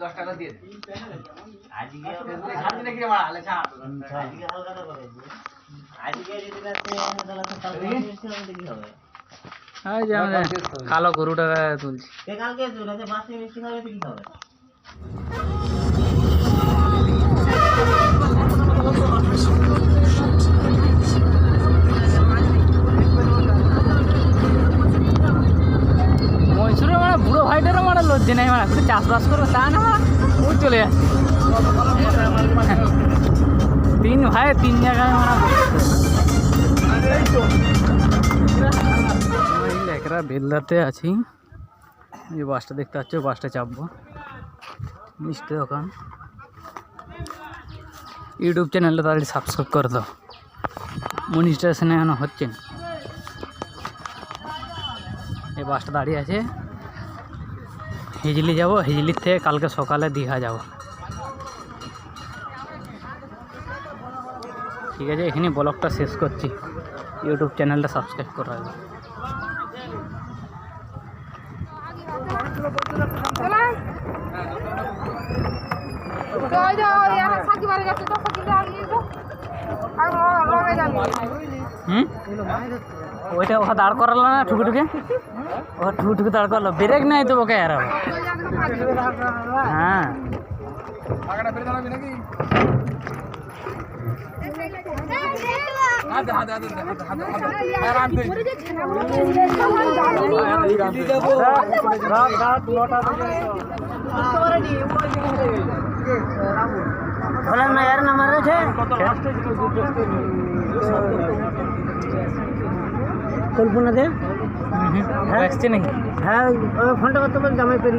দশ টাকা দিয়ে যে আমাদের কালো গরুটা তুলছি। কালকে মিষ্টি খাবে কি হবে মানে লজ্জা নেই মানে শুধু চাষবাস করবে, তা না মানে ও চলে যাচ্ছে। তিন ভাই, তিন জায়গায় মানে একটা বেলদাতে আছি। এই বাসটা দেখতে পাচ্ছ বাসটা চাপবো। মিষ্টি দোকান। ইউটিউব চ্যানেলটা তাড়াতাড়ি সাবস্ক্রাইব করে দাও। মনিস্ট্রেশনে এখনও হচ্ছে না। এই বাসটা দাঁড়িয়ে আছে। হিজলি যাব হিজলির থেকে কালকে সকালে দীঘা যাব ঠিক আছে এখানে ব্লগটা শেষ করছি ইউটিউব চ্যানেলটা সাবস্ক্রাইব করে যাবি হুম ওইটা ওখানে দাঁড় করালো না ঠুকে ও ঠুকে ঠুকে দাঁড় করালো। ব্রেক নাই তো ওকে আর। হ্যাঁ। বলেন না এর নাম্বার আছে? কল্পনা দে নাকি? হ্যাঁ ফোনটা করতে বল জামাই